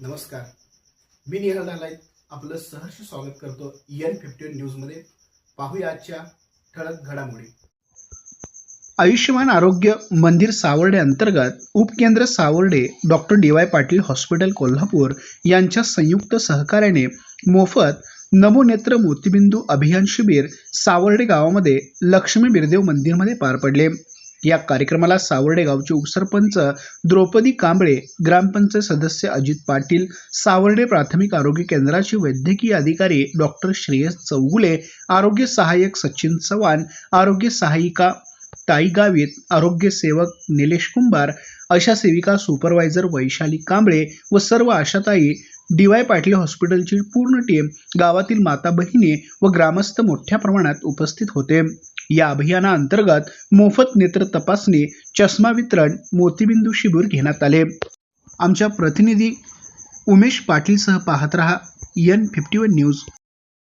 नमस्कार. मी निहाल नालायत आपलं सहर्ष स्वागत करतो एन फिफ्टी न्यूजमध्ये. पाहूया आजच्या ठळक घडामोडी. आयुष्यमान आरोग्य मंदिर सावर्डे अंतर्गत उपकेंद्र Savarde doctor D Y Patil hospital Kolhapur यांच्या संयुक्त सहकार्याने मोफत नमोनेत्र मोतीबिंदू अभियान शिबिर सावर्डे गावामध्ये लक्ष्मी बिरदेव मंदिरमध्ये पार पडले. या कार्यक्रमाला सावर्डे गावचे उपसरपंच द्रौपदी कांबळे ग्रामपंचायत सदस्य अजित पाटील सावर्डे प्राथमिक आरोग्य केंद्राचे वैद्यकीय अधिकारी डॉक्टर श्रेयस चौगुले आरोग्य सहाय्यक सचिन चव्हाण आरोग्य सहायिका ताई गावित आरोग्य सेवक निलेश कुंभार आशा सेविका सुपरवायझर वैशाली कांबळे व सर्व आशाताई डी वाय पाटील हॉस्पिटलची पूर्ण टीम गावातील माता बहिणी व ग्रामस्थ मोठ्या प्रमाणात उपस्थित होते. या अभियानाअंतर्गत मोफत नेत्र तपासणी चष्मा वितरण मोतीबिंदू शिबिर घेण्यात आले. आमच्या प्रतिनिधी उमेश पाटीलसह पाहत रहा एन फिफ्टी वन न्यूज